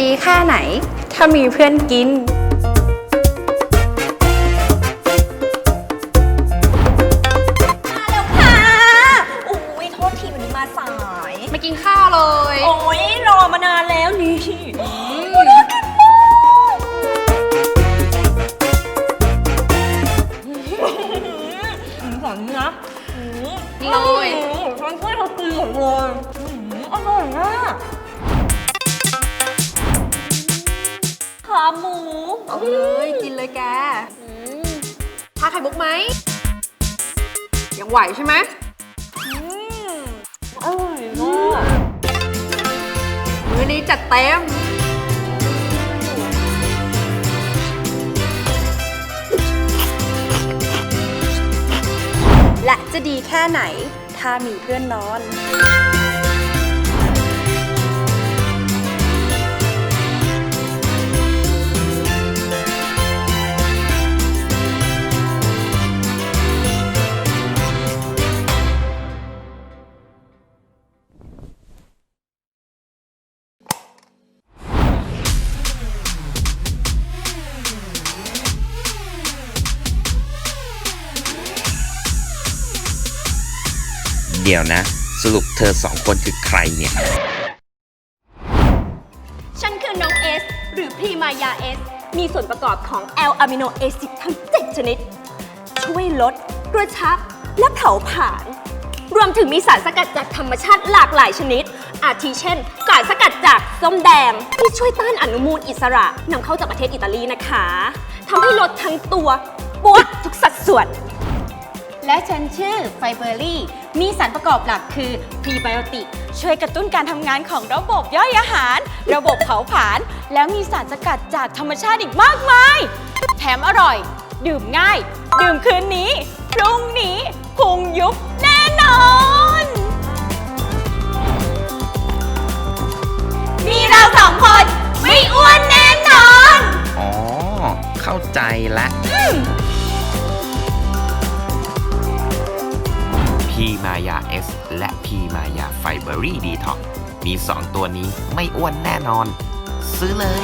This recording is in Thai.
ดีแค่ไหน ถ้ามีเพื่อนกิน มาแล้วค่ะอุ้ยโทษทีวันนี้มาสายมากินข้าวเลย โอ้ยรอมานานแล้วนี่หอมนะเลยฉันช่วยเธอตีหมดเลยอร่อยมาก หมูเอาเลยกินเลยแกทาไข่มุกไหม ยังไหวใช่ไหมอร่อยมากมื้อนี้จัดเต็มและจะดีแค่ไหน ถ้ามีเพื่อนนอน เดี๋ยวนะ สรุปเธอสองคนคือใครเนี่ย ฉันคือน้องเอส หรือพรีมายาเอส มีส่วนประกอบของแอลอะมิโนเอซิดทั้ง 7 ชนิด ช่วยลดกระชับ และเผาผลาญรวมถึงมีสารสกัดจากธรรมชาติหลากหลายชนิด อาทิเช่น สารสกัดจากส้มแดง ที่ช่วยต้านอนุมูลอิสระนำเข้าจากประเทศอิตาลีนะคะทำให้ลดทั้งตัวปวดทุกสัดส่วน และฉันชื่อไฟเบอรี่ มีสารประกอบหลักคือพรีไบโอติกช่วยกระตุ้นการทำงานของระบบย่อยอาหาร ระบบเผาผลาญแล้วมีสารสกัดจากธรรมชาติอีกมากมาย แถมอร่อย ดื่มง่าย ดื่มคืนนี้ พรุ่งนี้พุงยุบแน่นอนมีเราสองคนไม่อ้วนแน่นอน อ๋อ เข้าใจละ มายาเอสและพีมายาไฟเบอรี่ดีท็อกมี 2 ตัวนี้ไม่อ้วนแน่นอน ซื้อเลย